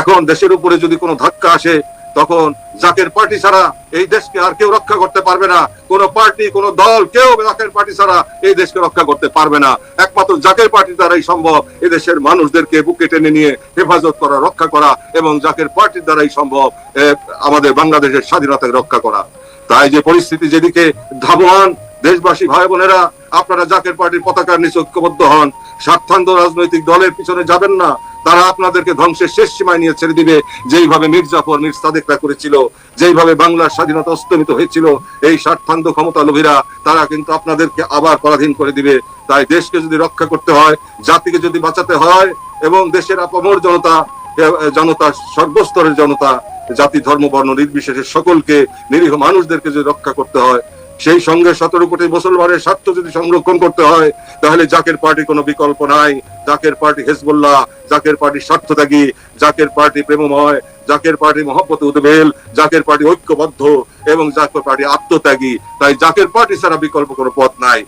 এখন দেশের উপরে যদি কোনো ধাক্কা আসে, তখন জাকের পার্টি ছাড়া এই দেশকে আর কেউ রক্ষা করতে পারবে না। কোন পার্টি, কোন দল, কেউ জাকের পার্টি ছাড়া এই দেশকে রক্ষা করতে পারবে না। একমাত্র জাকের পার্টি দ্বারাই সম্ভব এই দেশের মানুষদেরকে বুকে টেনে নিয়ে হেফাজত করা, রক্ষা করা এবং জাকের পার্টির দ্বারাই সম্ভব আমাদের বাংলাদেশের স্বাধীনতাকে রক্ষা করা। তাই যে পরিস্থিতি যেদিকে ধাবমান দেশবাসী ভাই বোনেরা, আপনারা জাকের পার্টির পতাকার নিচে ঐক্যবদ্ধ হন। স্বার্থান্ত রাজনৈতিক দলের পিছনে যাবেন না। তারা আপনাদেরকে ধ্বংসের শেষ সীমায় নিয়ে ছেড়ে দিবে। যেইভাবে মির্জাফর মির সাদেকরা করেছিল, যেইভাবে বাংলার স্বাধীনতা অস্তমিত হয়েছিল, এই স্বার্থান্ত ক্ষমতা লোভীরা, তারা কিন্তু আপনাদেরকে আবার পরাধীন করে দিবে। তাই দেশকে যদি রক্ষা করতে হয়, জাতিকে যদি বাঁচাতে হয়, এবং দেশের আপামর জনতা জনতা, সর্বস্তরের জনতা, জাতি, ধর্ম, বর্ণ, নির্বিশেষে সকলকে, নিরীহ মানুষদেরকে যদি রক্ষা করতে হয় সেই সঙ্গে সতেরো কোটি মুসলমানের স্বার্থ যদি সংরক্ষণ করতে হয়, তাহলে জাকের পার্টি কোনো বিকল্প নাই। জাকের পার্টি হেজবুল্লাহ, জাকের পার্টি স্বার্থত্যাগী, জাকের পার্টি প্রেমময়, জাকের পার্টি মহব্বত উদ্বেল, জাকের পার্টি ঐক্যবদ্ধ এবং জাকের পার্টি আত্মত্যাগী। তাই জাকের পার্টি ছাড়া বিকল্প কোনো পথ নাই।